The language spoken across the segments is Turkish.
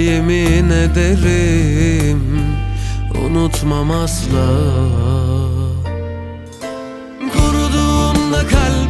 Yemin ederim Unutmam asla. Kuruduğunda kalbim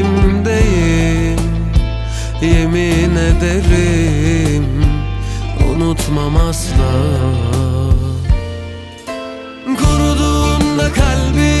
Yemin ederim Unutmam asla. Kuruduğunda kalbim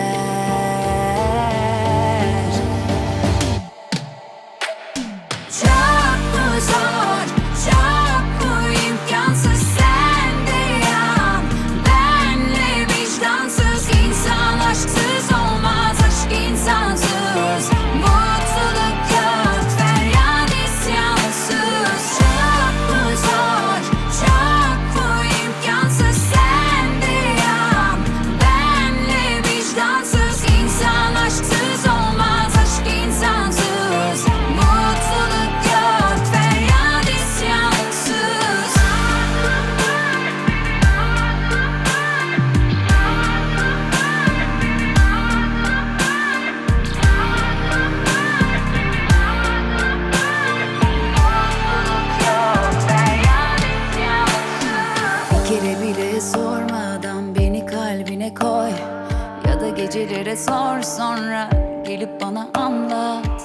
gecelere sor sonra gelip bana anlat.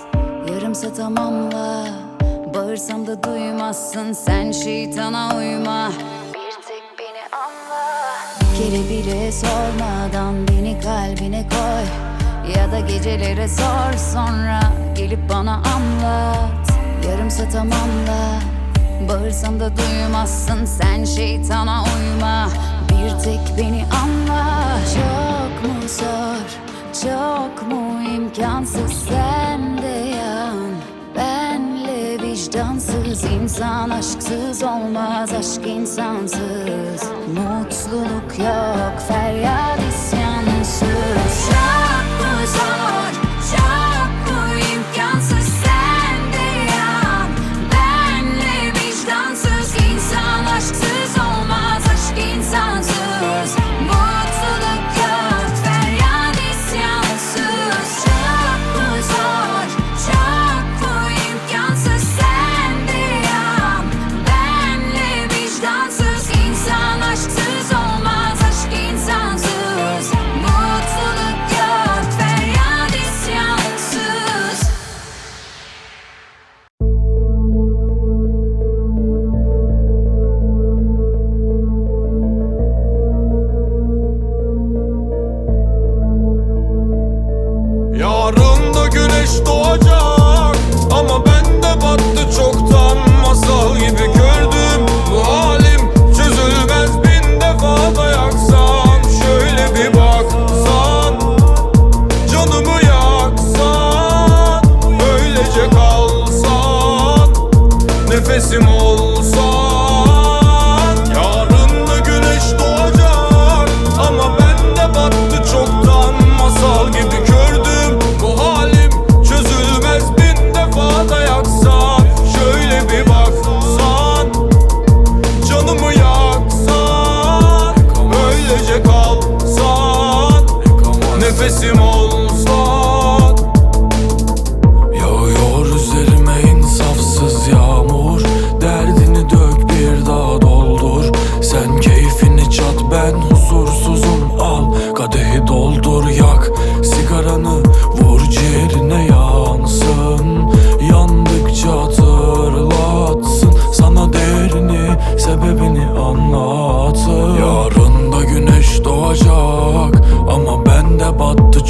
Yarımsa tamamla Bağırsam da duymazsın. Sen şeytana uyma. Bir tek beni anla. Kere bile sormadan beni kalbine koy. Ya da gecelere sor sonra gelip bana anlat. Yarımsa tamamla Bağırsam da duymazsın. Sen şeytana uyma. Bir tek beni anla. Çok mu zor, çok mu imkansız sen de yan? Benle vicdansız insan aşksız olmaz aşk insansız. Mutluluk yok feryat isyansız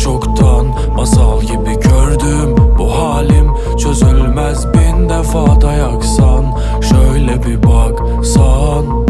çoktan masal gibi gördüm. Bu halim çözülmez bin defa dayaksan. Şöyle bir baksan.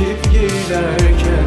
Çekip giderken